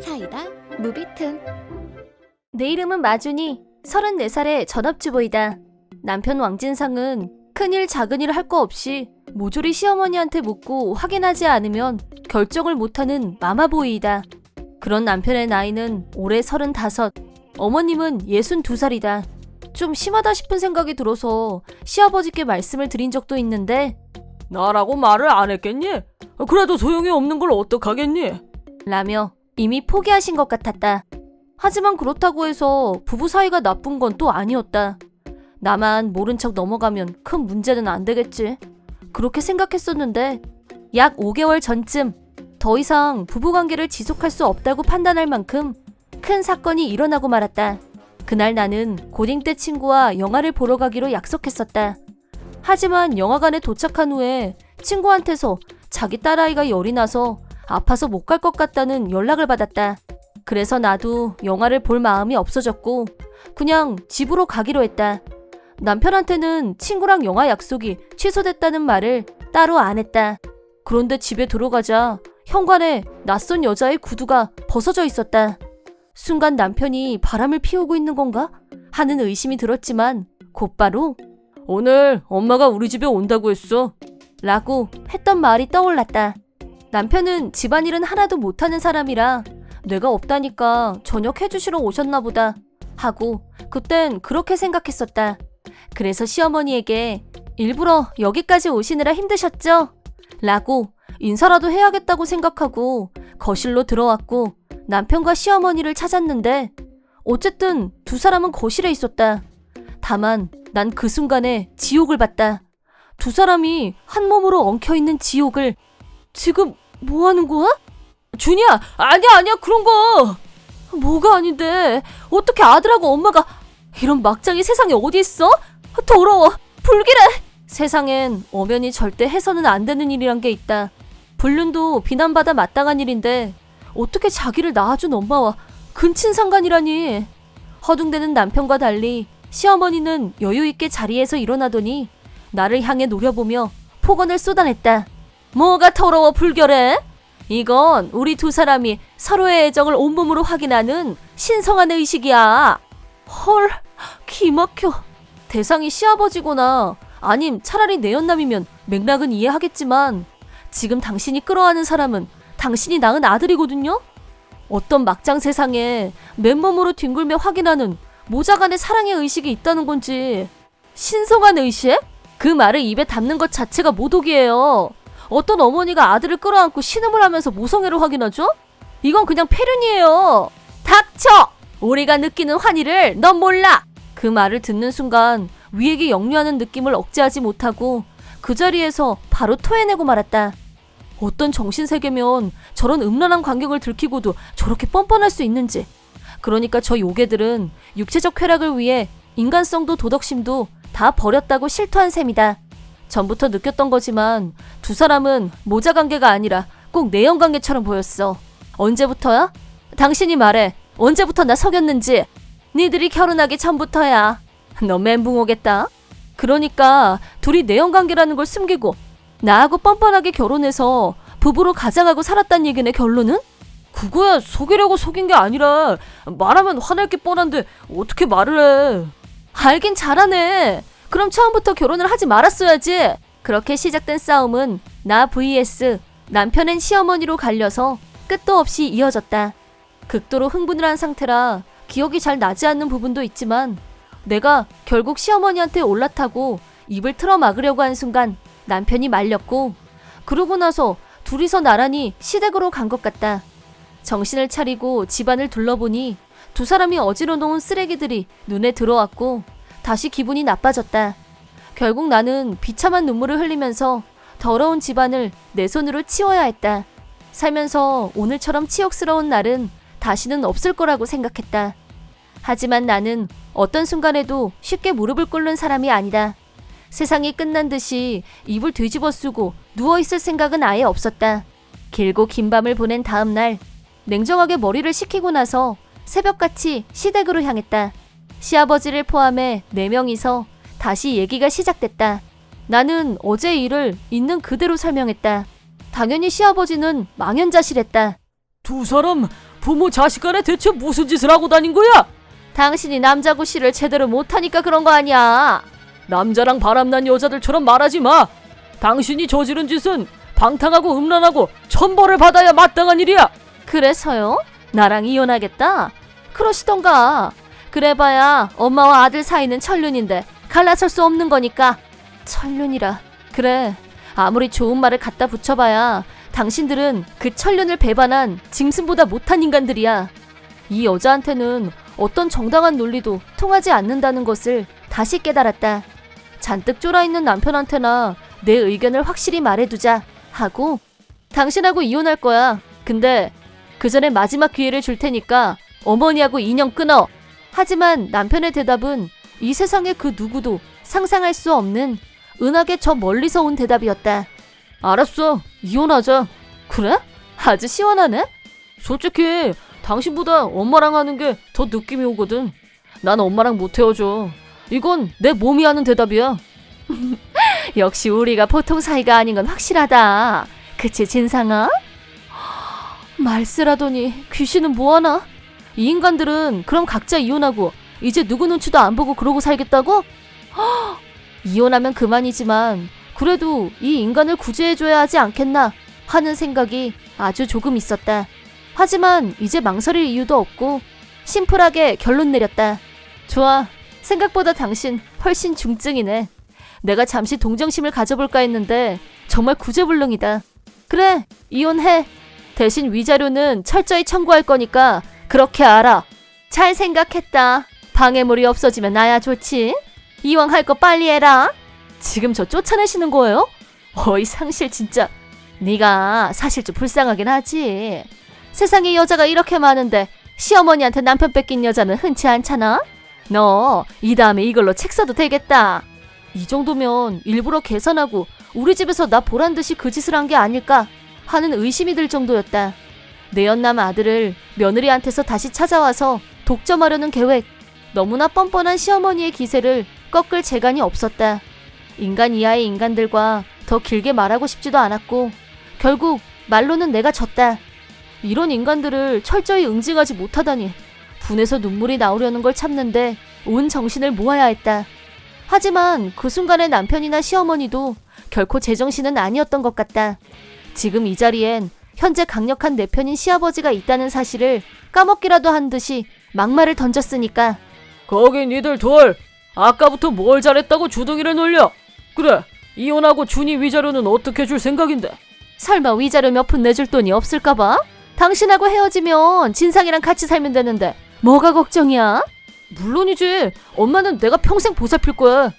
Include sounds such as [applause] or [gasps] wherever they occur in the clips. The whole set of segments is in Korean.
사이다 무비튼 내 이름은 마준이 34살의 전업주부이다. 남편 왕진상은 큰일 작은일 할 거 없이 모조리 시어머니한테 묻고 확인하지 않으면 결정을 못하는 마마보이이다. 그런 남편의 나이는 올해 35, 어머님은 62살이다. 좀 심하다 싶은 생각이 들어서 시아버지께 말씀을 드린 적도 있는데 나라고 말을 안 했겠니? 그래도 소용이 없는 걸 어떡하겠니? 라며 이미 포기하신 것 같았다. 하지만 그렇다고 해서 부부 사이가 나쁜 건 또 아니었다. 나만 모른 척 넘어가면 큰 문제는 안 되겠지. 그렇게 생각했었는데 약 5개월 전쯤 더 이상 부부 관계를 지속할 수 없다고 판단할 만큼 큰 사건이 일어나고 말았다. 그날 나는 고딩 때 친구와 영화를 보러 가기로 약속했었다. 하지만 영화관에 도착한 후에 친구한테서 자기 딸아이가 열이 나서 아파서 못 갈 것 같다는 연락을 받았다. 그래서 나도 영화를 볼 마음이 없어졌고 그냥 집으로 가기로 했다. 남편한테는 친구랑 영화 약속이 취소됐다는 말을 따로 안 했다. 그런데 집에 들어가자 현관에 낯선 여자의 구두가 벗어져 있었다. 순간 남편이 바람을 피우고 있는 건가? 하는 의심이 들었지만 곧바로 오늘 엄마가 우리 집에 온다고 했어. 라고 했던 말이 떠올랐다. 남편은 집안일은 하나도 못하는 사람이라 내가 없다니까 저녁 해주시러 오셨나 보다 하고 그땐 그렇게 생각했었다. 그래서 시어머니에게 일부러 여기까지 오시느라 힘드셨죠? 라고 인사라도 해야겠다고 생각하고 거실로 들어왔고 남편과 시어머니를 찾았는데 어쨌든 두 사람은 거실에 있었다. 다만 난 그 순간에 지옥을 봤다. 두 사람이 한 몸으로 엉켜있는 지옥을 지금 뭐 하는 거야? 준이야, 아니야, 아니야, 그런 거. 뭐가 아닌데. 어떻게 아들하고 엄마가 이런 막장이 세상에 어디 있어? 더러워. 불길해. 세상엔 엄연히 절대 해서는 안 되는 일이란 게 있다. 불륜도 비난받아 마땅한 일인데 어떻게 자기를 낳아준 엄마와 근친 상간이라니. 허둥대는 남편과 달리 시어머니는 여유 있게 자리에서 일어나더니 나를 향해 노려보며 폭언을 쏟아냈다. 뭐가 더러워 불결해? 이건 우리 두 사람이 서로의 애정을 온몸으로 확인하는 신성한 의식이야. 헐, 기막혀. 대상이 시아버지거나 아님 차라리 내 연남이면 맥락은 이해하겠지만 지금 당신이 끌어안은 사람은 당신이 낳은 아들이거든요? 어떤 막장 세상에 맨몸으로 뒹굴며 확인하는 모자간의 사랑의 의식이 있다는 건지 신성한 의식? 그 말을 입에 담는 것 자체가 모독이에요. 어떤 어머니가 아들을 끌어안고 신음을 하면서 모성애를 확인하죠? 이건 그냥 폐륜이에요. 닥쳐! 우리가 느끼는 환희를 넌 몰라! 그 말을 듣는 순간 위에게 역류하는 느낌을 억제하지 못하고 그 자리에서 바로 토해내고 말았다. 어떤 정신세계면 저런 음란한 광경을 들키고도 저렇게 뻔뻔할 수 있는지. 그러니까 저 요괴들은 육체적 쾌락을 위해 인간성도 도덕심도 다 버렸다고 실토한 셈이다. 전부터 느꼈던 거지만 두 사람은 모자 관계가 아니라 꼭 내연 관계처럼 보였어. 언제부터야? 당신이 말해. 언제부터 나 속였는지. 니들이 결혼하기 전부터야. 너 멘붕 오겠다. 그러니까 둘이 내연 관계라는 걸 숨기고 나하고 뻔뻔하게 결혼해서 부부로 가장하고 살았단 얘기네 결론은? 그거야 속이려고 속인 게 아니라 말하면 화낼 게 뻔한데 어떻게 말을 해? 알긴 잘하네. 그럼 처음부터 결혼을 하지 말았어야지. 그렇게 시작된 싸움은 나 vs 남편은 시어머니로 갈려서 끝도 없이 이어졌다. 극도로 흥분을 한 상태라 기억이 잘 나지 않는 부분도 있지만 내가 결국 시어머니한테 올라타고 입을 틀어 막으려고 한 순간 남편이 말렸고 그러고 나서 둘이서 나란히 시댁으로 간 것 같다. 정신을 차리고 집안을 둘러보니 두 사람이 어지러 놓은 쓰레기들이 눈에 들어왔고 다시 기분이 나빠졌다. 결국 나는 비참한 눈물을 흘리면서 더러운 집안을 내 손으로 치워야 했다. 살면서 오늘처럼 치욕스러운 날은 다시는 없을 거라고 생각했다. 하지만 나는 어떤 순간에도 쉽게 무릎을 꿇는 사람이 아니다. 세상이 끝난 듯이 입을 뒤집어 쓰고 누워있을 생각은 아예 없었다. 길고 긴 밤을 보낸 다음 날, 냉정하게 머리를 식히고 나서 새벽같이 시댁으로 향했다. 시아버지를 포함해 네 명이서 다시 얘기가 시작됐다. 나는 어제 일을 있는 그대로 설명했다. 당연히 시아버지는 망연자실했다. 두 사람 부모 자식 간에 대체 무슨 짓을 하고 다닌 거야? 당신이 남자구실을 제대로 못하니까 그런 거 아니야. 남자랑 바람난 여자들처럼 말하지 마. 당신이 저지른 짓은 방탕하고 음란하고 천벌을 받아야 마땅한 일이야. 그래서요? 나랑 이혼하겠다? 그러시던가. 그래봐야 엄마와 아들 사이는 천륜인데 갈라설 수 없는 거니까. 천륜이라. 그래. 아무리 좋은 말을 갖다 붙여봐야 당신들은 그 천륜을 배반한 짐승보다 못한 인간들이야. 이 여자한테는 어떤 정당한 논리도 통하지 않는다는 것을 다시 깨달았다. 잔뜩 쫄아있는 남편한테나 내 의견을 확실히 말해두자 하고 당신하고 이혼할 거야. 근데 그 전에 마지막 기회를 줄 테니까 어머니하고 인연 끊어. 하지만 남편의 대답은 이 세상의 그 누구도 상상할 수 없는 은하계 저 멀리서 온 대답이었다. 알았어. 이혼하자. 그래? 아주 시원하네? 솔직히 당신보다 엄마랑 하는 게 더 느낌이 오거든. 난 엄마랑 못 헤어져. 이건 내 몸이 하는 대답이야. [laughs] 역시 우리가 보통 사이가 아닌 건 확실하다. 그치, 진상아? [gasps] 말쓰라더니 귀신은 뭐하나? 이 인간들은 그럼 각자 이혼하고 이제 누구 눈치도 안 보고 그러고 살겠다고? 헉, 이혼하면 그만이지만 그래도 이 인간을 구제해줘야 하지 않겠나 하는 생각이 아주 조금 있었다. 하지만 이제 망설일 이유도 없고 심플하게 결론 내렸다. 좋아. 생각보다 당신 훨씬 중증이네. 내가 잠시 동정심을 가져볼까 했는데 정말 구제불능이다. 그래, 이혼해. 대신 위자료는 철저히 청구할 거니까 그렇게 알아. 잘 생각했다. 방해물이 없어지면 나야 좋지. 이왕 할 거 빨리 해라. 지금 저 쫓아내시는 거예요? 어이 상실 진짜. 네가 사실 좀 불쌍하긴 하지. 세상에 여자가 이렇게 많은데 시어머니한테 남편 뺏긴 여자는 흔치 않잖아. 너 이 다음에 이걸로 책 써도 되겠다. 이 정도면 일부러 계산하고 우리 집에서 나 보란 듯이 그 짓을 한 게 아닐까 하는 의심이 들 정도였다. 내 연남 아들을 며느리한테서 다시 찾아와서 독점하려는 계획. 너무나 뻔뻔한 시어머니의 기세를 꺾을 재간이 없었다. 인간 이하의 인간들과 더 길게 말하고 싶지도 않았고 결국 말로는 내가 졌다. 이런 인간들을 철저히 응징하지 못하다니 분해서 눈물이 나오려는 걸 참는데 온 정신을 모아야 했다. 하지만 그 순간의 남편이나 시어머니도 결코 제정신은 아니었던 것 같다. 지금 이 자리엔 현재 강력한 내 편인 시아버지가 있다는 사실을 까먹기라도 한 듯이 막말을 던졌으니까 거기 니들 둘 아까부터 뭘 잘했다고 주둥이를 놀려. 그래 이혼하고 준이 위자료는 어떻게 줄 생각인데? 설마 위자료 몇 푼 내줄 돈이 없을까봐? 당신하고 헤어지면 진상이랑 같이 살면 되는데 뭐가 걱정이야? 물론이지. 엄마는 내가 평생 보살필 거야.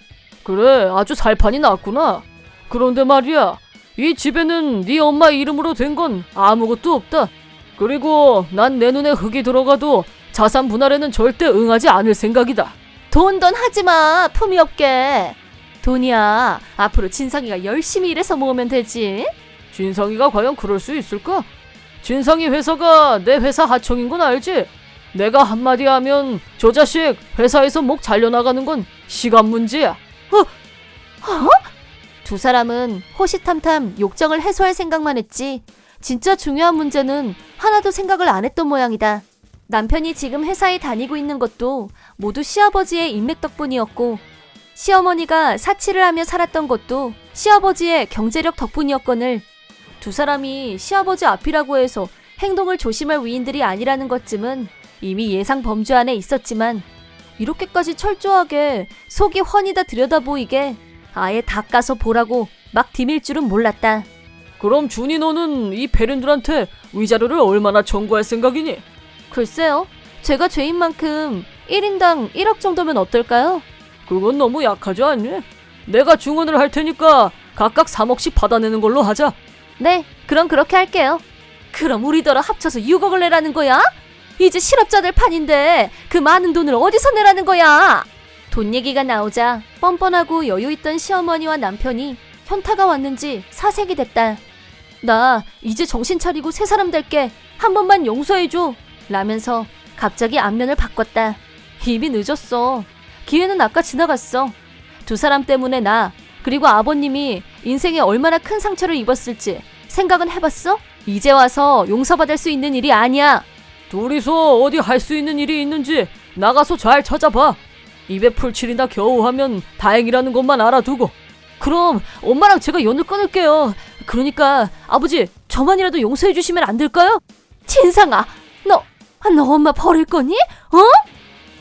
그래, 아주 살판이 났구나. 그런데 말이야, 이 집에는 네 엄마 이름으로 된 건 아무것도 없다. 그리고 난 내 눈에 흙이 들어가도 자산 분할에는 절대 응하지 않을 생각이다. 돈 돈 하지 마 품이 없게 돈이야 앞으로 진상이가 열심히 일해서 모으면 되지 진상이가 과연 그럴 수 있을까? 진상이 회사가 내 회사 하청인 건 알지? 내가 한마디 하면 저 자식 회사에서 목 잘려나가는 건 시간 문제야. 두 사람은 호시탐탐 욕정을 해소할 생각만 했지 진짜 중요한 문제는 하나도 생각을 안 했던 모양이다. 남편이 지금 회사에 다니고 있는 것도 모두 시아버지의 인맥 덕분이었고 시어머니가 사치를 하며 살았던 것도 시아버지의 경제력 덕분이었거늘 두 사람이 시아버지 앞이라고 해서 행동을 조심할 위인들이 아니라는 것쯤은 이미 예상 범주 안에 있었지만 이렇게까지 철저하게 속이 훤히 다 들여다보이게 아예 닦아서 보라고 막 디밀 줄은 몰랐다. 그럼 준이 너는 이 베른들한테 위자료를 얼마나 청구할 생각이니? 글쎄요. 제가 죄인 만큼 1인당 1억 정도면 어떨까요? 그건 너무 약하지 않니? 내가 중원을 할 테니까 각각 3억씩 받아내는 걸로 하자. 네, 그럼 그렇게 할게요. 그럼 우리더러 합쳐서 6억을 내라는 거야? 이제 실업자들 판인데 그 많은 돈을 어디서 내라는 거야? 돈 얘기가 나오자 뻔뻔하고 여유 있던 시어머니와 남편이 현타가 왔는지 사색이 됐다. 나 이제 정신 차리고 새 사람 될게 한 번만 용서해줘. 라면서 갑자기 안면을 바꿨다. 이미 늦었어. 기회는 아까 지나갔어. 두 사람 때문에 나 그리고 아버님이 인생에 얼마나 큰 상처를 입었을지 생각은 해봤어? 이제 와서 용서받을 수 있는 일이 아니야. 둘이서 어디 할 수 있는 일이 있는지 나가서 잘 찾아봐. 입에 풀칠이나 겨우 하면 다행이라는 것만 알아두고. 그럼 엄마랑 제가 연을 끊을게요. 그러니까 아버지 저만이라도 용서해 주시면 안 될까요? 진상아, 너, 아, 너 엄마 버릴 거니? 어?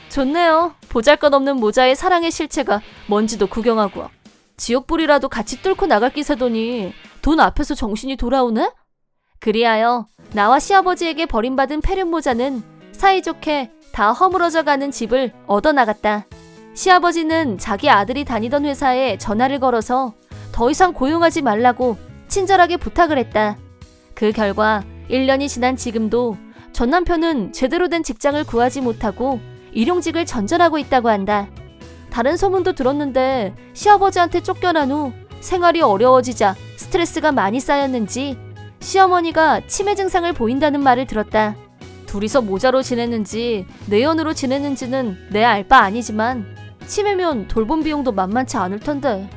좋네요. 보잘것없는 모자의 사랑의 실체가 뭔지도 구경하고. 지옥불이라도 같이 뚫고 나갈 기세더니 돈 앞에서 정신이 돌아오네? 그리하여 나와 시아버지에게 버림받은 페륜 모자는 사이좋게 다 허물어져 가는 집을 얻어나갔다. 시아버지는 자기 아들이 다니던 회사에 전화를 걸어서 더 이상 고용하지 말라고 친절하게 부탁을 했다. 그 결과 1년이 지난 지금도 전 남편은 제대로 된 직장을 구하지 못하고 일용직을 전전하고 있다고 한다. 다른 소문도 들었는데 시아버지한테 쫓겨난 후 생활이 어려워지자 스트레스가 많이 쌓였는지 시어머니가 치매 증상을 보인다는 말을 들었다. 둘이서 모자로 지냈는지 내연으로 지냈는지는 내 알 바 아니지만 치매면 돌봄 비용도 만만치 않을 텐데.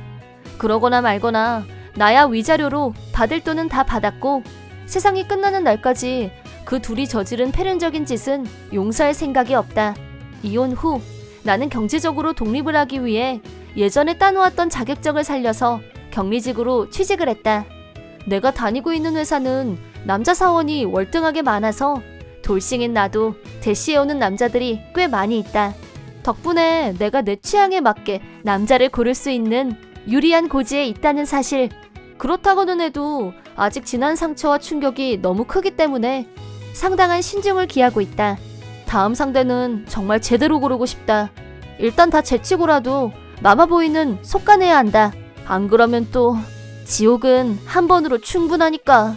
그러거나 말거나 나야 위자료로 받을 돈은 다 받았고 세상이 끝나는 날까지 그 둘이 저지른 패륜적인 짓은 용서할 생각이 없다. 이혼 후 나는 경제적으로 독립을 하기 위해 예전에 따놓았던 자격증을 살려서 격리직으로 취직을 했다. 내가 다니고 있는 회사는 남자 사원이 월등하게 많아서 돌싱인 나도 대시해오는 남자들이 꽤 많이 있다. 덕분에 내가 내 취향에 맞게 남자를 고를 수 있는 유리한 고지에 있다는 사실. 그렇다고는 해도 아직 지난 상처와 충격이 너무 크기 때문에 상당한 신중을 기하고 있다. 다음 상대는 정말 제대로 고르고 싶다. 일단 다 제치고라도 마마보이는 속가내야 한다. 안 그러면 또 지옥은 한 번으로 충분하니까.